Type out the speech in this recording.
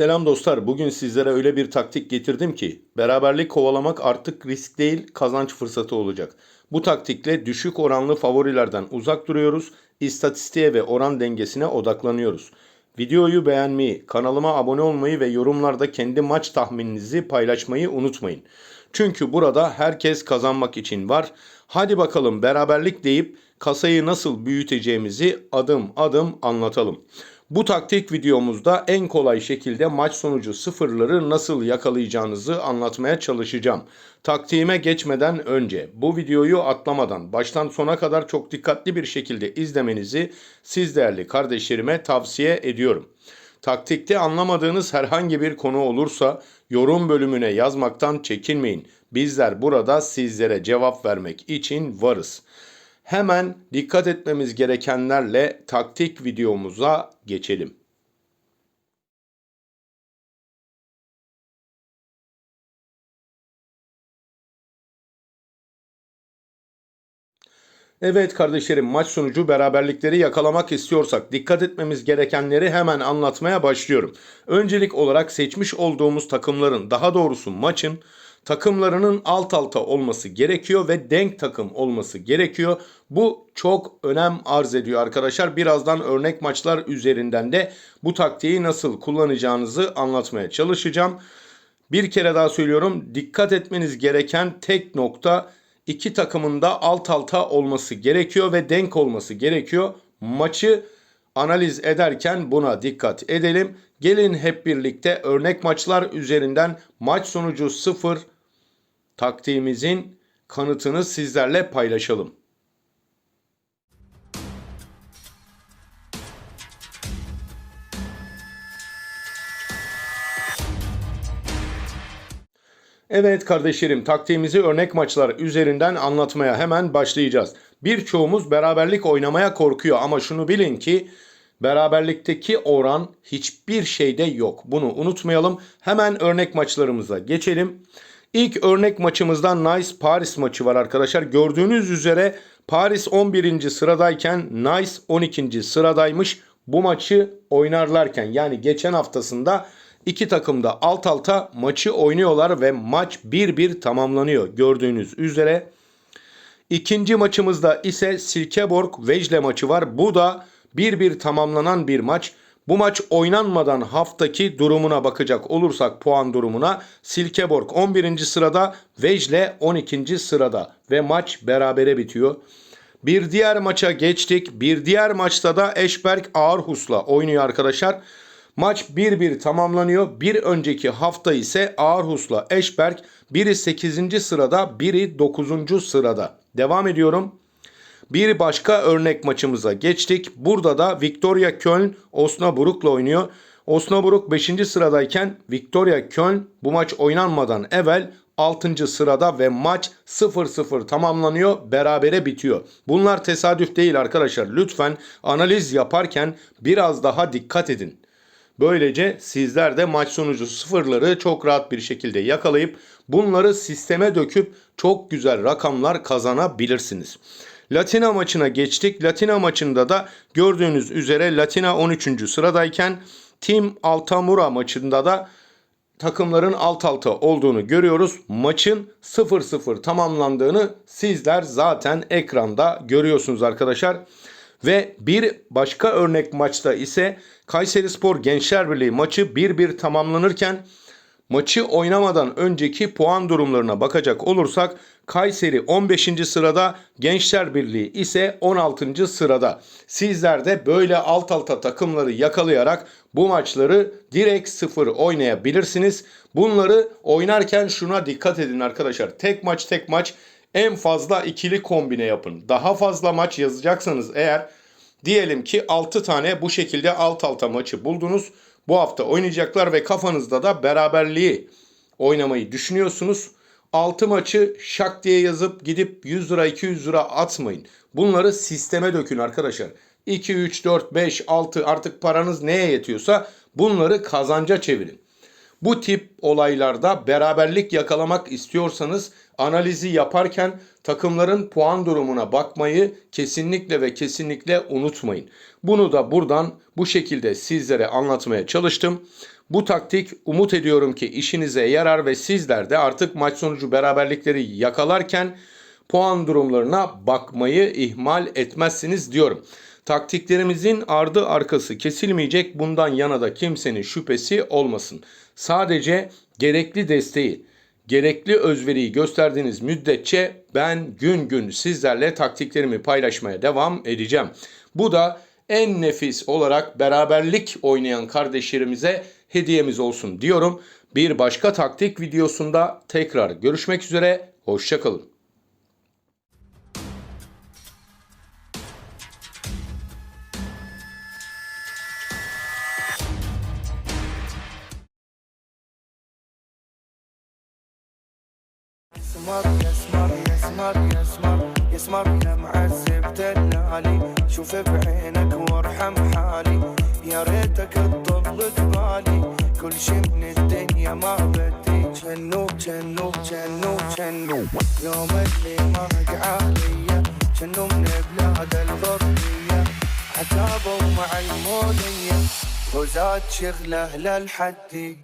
Selam dostlar. Bugün sizlere öyle bir taktik getirdim ki beraberlik kovalamak artık risk değil kazanç fırsatı olacak. Bu taktikle düşük oranlı favorilerden uzak duruyoruz. İstatistiğe ve oran dengesine odaklanıyoruz. Videoyu beğenmeyi, kanalıma abone olmayı ve yorumlarda kendi maç tahmininizi paylaşmayı unutmayın. Çünkü burada herkes kazanmak için var. Hadi bakalım beraberlik deyip kasayı nasıl büyüteceğimizi adım adım anlatalım. Bu taktik videomuzda en kolay şekilde maç sonucu sıfırları nasıl yakalayacağınızı anlatmaya çalışacağım. Taktiğime geçmeden önce bu videoyu atlamadan baştan sona kadar çok dikkatli bir şekilde izlemenizi siz değerli kardeşlerime tavsiye ediyorum. Taktikte anlamadığınız herhangi bir konu olursa yorum bölümüne yazmaktan çekinmeyin. Bizler burada sizlere cevap vermek için varız. Hemen dikkat etmemiz gerekenlerle taktik videomuza geçelim. Evet kardeşlerim maç sonucu beraberlikleri yakalamak istiyorsak dikkat etmemiz gerekenleri hemen anlatmaya başlıyorum. Öncelik olarak seçmiş olduğumuz takımların daha doğrusu maçın takımlarının alt alta olması gerekiyor ve denk takım olması gerekiyor. Bu çok önem arz ediyor arkadaşlar. Birazdan örnek maçlar üzerinden de bu taktiği nasıl kullanacağınızı anlatmaya çalışacağım. Bir kere daha söylüyorum. Dikkat etmeniz gereken tek nokta iki takımın da alt alta olması gerekiyor ve denk olması gerekiyor. Maçı analiz ederken buna dikkat edelim. Gelin hep birlikte örnek maçlar üzerinden maç sonucu 0 taktiğimizin kanıtını sizlerle paylaşalım. Evet kardeşlerim taktiğimizi örnek maçlar üzerinden anlatmaya hemen başlayacağız. Birçoğumuz beraberlik oynamaya korkuyor ama şunu bilin ki beraberlikteki oran hiçbir şeyde yok. Bunu unutmayalım. Hemen örnek maçlarımıza geçelim. İlk örnek maçımızdan Nice Paris maçı var arkadaşlar. Gördüğünüz üzere Paris 11. sıradayken Nice 12. sıradaymış. Bu maçı oynarlarken yani geçen haftasında iki takım da alt alta maçı oynuyorlar ve maç 1-1 tamamlanıyor gördüğünüz üzere. İkinci maçımızda ise Silkeborg Vejle maçı var. Bu da 1-1 tamamlanan bir maç. Bu maç oynanmadan haftaki durumuna bakacak olursak puan durumuna Silkeborg 11. sırada Vejle 12. sırada ve maç berabere bitiyor. Bir diğer maça geçtik. Bir diğer maçta da Eşberg Aarhus'la oynuyor arkadaşlar. Maç 1-1 tamamlanıyor. Bir önceki hafta ise Aarhus'la Eşberg biri 8. sırada biri 9. sırada. Devam ediyorum. Bir başka örnek maçımıza geçtik. Burada da Victoria Köln Osnabrück'la oynuyor. Osnabrück 5. sıradayken Victoria Köln bu maç oynanmadan evvel 6. sırada ve maç 0-0 tamamlanıyor, berabere bitiyor. Bunlar tesadüf değil arkadaşlar. Lütfen analiz yaparken biraz daha dikkat edin. Böylece sizler de maç sonucu sıfırları çok rahat bir şekilde yakalayıp bunları sisteme döküp çok güzel rakamlar kazanabilirsiniz. Latina maçına geçtik. Latina maçında da gördüğünüz üzere Latina 13. sıradayken Team Altamura maçında da takımların alt alta olduğunu görüyoruz. Maçın 0-0 tamamlandığını sizler zaten ekranda görüyorsunuz arkadaşlar. Ve bir başka örnek maçta ise Kayseri Spor Gençler Birliği maçı 1-1 tamamlanırken maçı oynamadan önceki puan durumlarına bakacak olursak Kayseri 15. sırada, Gençler Birliği ise 16. sırada. Sizler de böyle alt alta takımları yakalayarak bu maçları direkt sıfır oynayabilirsiniz. Bunları oynarken şuna dikkat edin arkadaşlar. Tek maç tek maç en fazla ikili kombine yapın. Daha fazla maç yazacaksanız eğer diyelim ki 6 tane bu şekilde alt alta maçı buldunuz. Bu hafta oynayacaklar ve kafanızda da beraberliği oynamayı düşünüyorsunuz. 6 maçı şak diye yazıp gidip 100 lira 200 lira atmayın. Bunları sisteme dökün arkadaşlar. 2, 3, 4, 5, 6 artık paranız neye yetiyorsa bunları kazanca çevirin. Bu tip olaylarda beraberlik yakalamak istiyorsanız analizi yaparken takımların puan durumuna bakmayı kesinlikle ve kesinlikle unutmayın. Bunu da buradan bu şekilde sizlere anlatmaya çalıştım. Bu taktik umut ediyorum ki işinize yarar ve sizler de artık maç sonucu beraberlikleri yakalarken puan durumlarına bakmayı ihmal etmezsiniz diyorum. Taktiklerimizin ardı arkası kesilmeyecek bundan yana da kimsenin şüphesi olmasın. Sadece gerekli desteği, gerekli özveriyi gösterdiğiniz müddetçe ben gün gün sizlerle taktiklerimi paylaşmaya devam edeceğim. Bu da en nefis olarak beraberlik oynayan kardeşlerimize hediyemiz olsun diyorum. Bir başka taktik videosunda tekrar görüşmek üzere. Hoşçakalın. يسمر يسمر يسمر يسمر يسمر. يا معذب دلالي شوف بعينك وارحم حالي. يا ريتك تضل قبالي كل شي من الدنيا ما بدي. جنو جنو جنو جنو يوم اللي مرق عليا جنو من بلاد الغربية عتابوا مع المولية. وزاد شغلة للحدي